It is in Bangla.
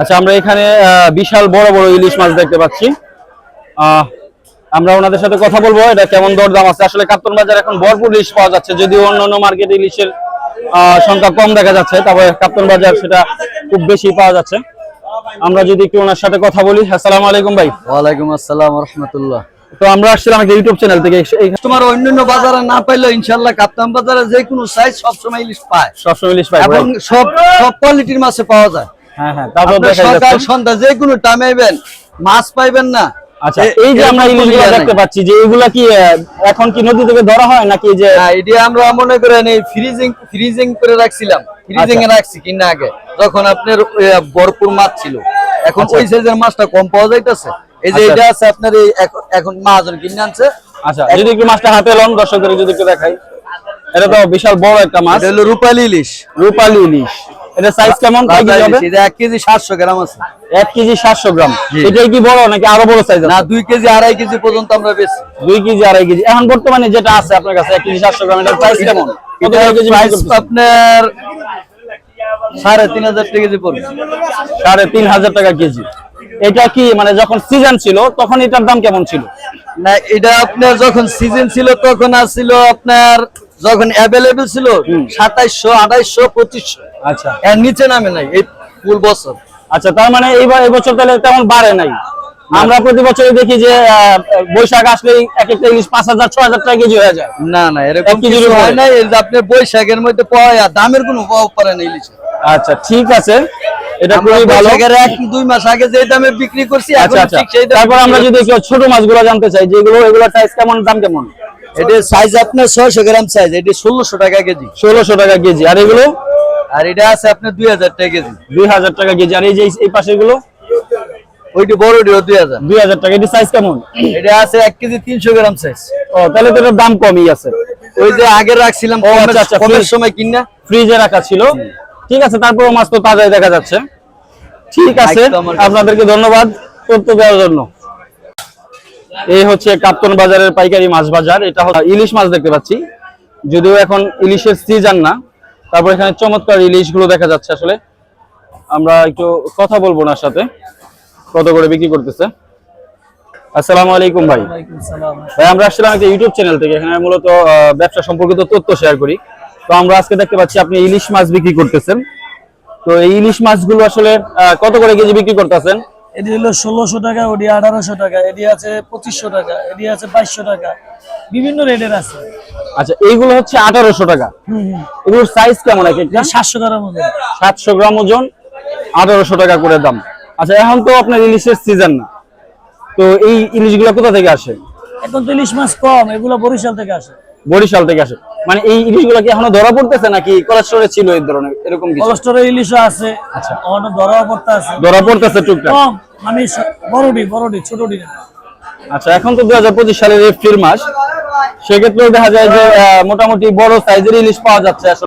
আচ্ছা আমরা এখানে আহ, বিশাল বড় বড় ইলিশ মাছ দেখতে পাচ্ছি। আহ, আমরা ওনাদের সাথে কথা বলব এটা কেমন দরদাম আছে? আসলে কাপ্তন বাজার এখন ভরপুর ইলিশ পাওয়া যাচ্ছে যদিও অন্যান্য মার্কেট ইলিশের সংখ্যা কম দেখা যাচ্ছে তবে কাপ্তন বাজার সেটা খুব বেশি পাওয়া যাচ্ছে। আমরা যদি একটু ওনার সাথে কথা বলি আসসালামু আলাইকুম ভাই। ওয়ালাইকুম আসসালাম রহমতুল্লাহ। তো আমরা আসছিলাম একটা ইউটিউব চ্যানেল থেকে তোমার অন্যান্য বাজারে না পাইলে ইনশাল্লাহ কাপ্তান বাজারে যে কোনো সাইজ সবসময় ইলিশ পায়। সবসময় ইলিশ পায় এবং সব সব কোয়ালিটির মাছে পাওয়া যায়। হ্যাঁ হ্যাঁ তারপর আপনি দেখা সকাল যাচ্ছে সন্ধ্যা যে কোনো টাইমে আইবেন মাছ পাইবেন না। আচ্ছা এই যে আমরা ইলিশগুলো দেখতে পাচ্ছি যে এগুলা কি এখন কি নদী থেকে ধরা হয় নাকি যে না, এটি আমরা মনে করেন এই ফ্রিজিং ফ্রিজিং করে রাখছিলাম। ফ্রিজিং এ আচ্ছা। রাখছি কিনা আগে। যখন আপনার ভরপুর মাছ ছিল। এখন আচ্ছা। ওই সাইজের মাছটা কম পাওয়া যাইতেছে। এই যে আচ্ছা। এটা আছে আপনার এই এখন- মাহাজন কিনে আনছে। আচ্ছা যদি একটু মাছটা হাতে লন দর্শকদের যদি একটু দেখাই। এটা তো বিশাল বড় একটা মাছ। এটা হলো রূপালী ইলিশ। রূপালী ইলিশ। এটা সাইজ কেমন? এটা এক কেজি সাতশো গ্রাম আছে। এক কেজি সাতশো গ্রাম। জি। এটাই কি বড় নাকি আরও বড় সাইজ না আছে? দুই কেজি আড়াই কেজি পর্যন্ত আমরা বেশি দুই কেজি আড়াই কেজি। এখন বর্তমানে যেটা আছে আপনার কাছে এক কেজি সাতশো গ্রাম এটার প্রাইস কেমন? কত কেজি প্রাইস আপনার সাড়ে তিন হাজার টাকা কেজি পড়বে। সাড়ে তিন হাজার টাকা কেজি। এটা কি মানে যখন সিজন ছিল তখন এটার দাম কেমন ছিল? না এটা আপনার যখন সিজন ছিল তখন আসছিল আপনার যখন অ্যাভেলেবেল ছিল সাতাইশশো আঠাইশশো পঁচিশশো। আচ্ছা। এর নিচে নামে নাই এই ফুল বছর। আচ্ছা তার মানে এইবার এবছর তাহলে তেমন বাড়ে নাই। আমরা প্রতি বছরই দেখি যে বৈশাখ আসলেই এক একটা ইলিশ পাঁচ হাজার ছ হাজার টাকা কেজি হয়ে যায়। না না এরকম কিছু হয় না আপনার বৈশাখের মধ্যে পাওয়া দামের কোনো প্রভাব পড়ে না ইলিশ। আচ্ছা ঠিক আছে। এটা খুবই ভালো। এক দুই মাস আগে যে দামে বিক্রি করছি আচ্ছা আচ্ছা। তারপর আমরা যদি ছোট মাছগুলো জানতে চাই যেগুলো এগুলো সাইজ কেমন দাম কেমন? করছি। সাইজ আপনার ছয়শো গ্রাম সাইজ এটা টাকা কেজি। ষোলোশো টাকা কেজি। আর এগুলো? আর এটা আছে আপনার দুই হাজার টাকা কেজি। দুই হাজার টাকা কেজি। আর এই যে এই ওইটি টাকা। এটি সাইজ কেমন? এটা আছে এক কেজি তিনশো গ্রাম সাইজ ও তাহলে তো এটার দাম কমই আছে। ওই যে আগে রাখছিলাম কমের- আচ্ছা, আচ্ছা, সময় কিনা। ফ্রিজে রাখা ছিল। ঠিক আছে তারপর মাছ তো তাজাই দেখা যাচ্ছে। ঠিক আছে। আপনাদেরকে ধন্যবাদ তথ্য দেওয়ার জন্য। এই হচ্ছে কাপ্তন বাজারের পাইকারি মাছ বাজার। এটা হলো ইলিশ মাছ দেখতে পাচ্ছি। যদিও এখন ইলিশের সিজন না তারপর এখানে চমৎকার ইলিশগুলো দেখা যাচ্ছে আসলে। আমরা একটু কথা বলব ওনার সাথে কত করে বিক্রি করতেছে। আসসালামু আলাইকুম ভাই। ভাই আমরা আসছিলাম একটা ইউটিউব চ্যানেল থেকে এখানে মূলত ব্যবসা সম্পর্কিত তথ্য শেয়ার করি। তো আমরা আজকে দেখতে পাচ্ছি আপনি ইলিশ মাছ বিক্রি করতেছেন। তো এই ইলিশ মাছগুলো আসলে কত করে কেজি বিক্রি করতেছেন? এটি হলো ষোলোশো টাকা ওটি আঠারোশো টাকা এটি আছে পঁচিশশো টাকা এটি আছে বাইশশো টাকা। বিভিন্ন রেটের আছে। আচ্ছা এইগুলো হচ্ছে আঠারোশো টাকা। এগুলোর সাইজ কেমন এক একটা? সাতশো গ্রাম মতো সাতশো গ্রাম ওজন আঠারোশো টাকা করে দাম। আচ্ছা এখন তো আপনার ইলিশের সিজন না। তো এই ইলিশগুলো কোথা থেকে আসে? এখন তো ইলিশ মাছ কম এগুলো বরিশাল থেকে আসে। বরিশাল থেকে আসে। মানে এই ইলিশগুলো কি এখনও ধরা পড়তেছে নাকি কলেস্টোরে ছিল এই ধরনের এরকম কিছু? ইলিশ ইলিশও আছে অন্য ধরা পড়তে ধরা পড়তেছে টুকটাক? মানে বড়ডি বড়ডি ছোটডি না। আচ্ছা এখন তো দুই হাজার পঁচিশ সালের এপ্রিল মাস। সেক্ষেত্রে দেখা যায় যে মোটামুটি বড় সাইজের ইলিশ পাওয়া যাচ্ছে আসলে।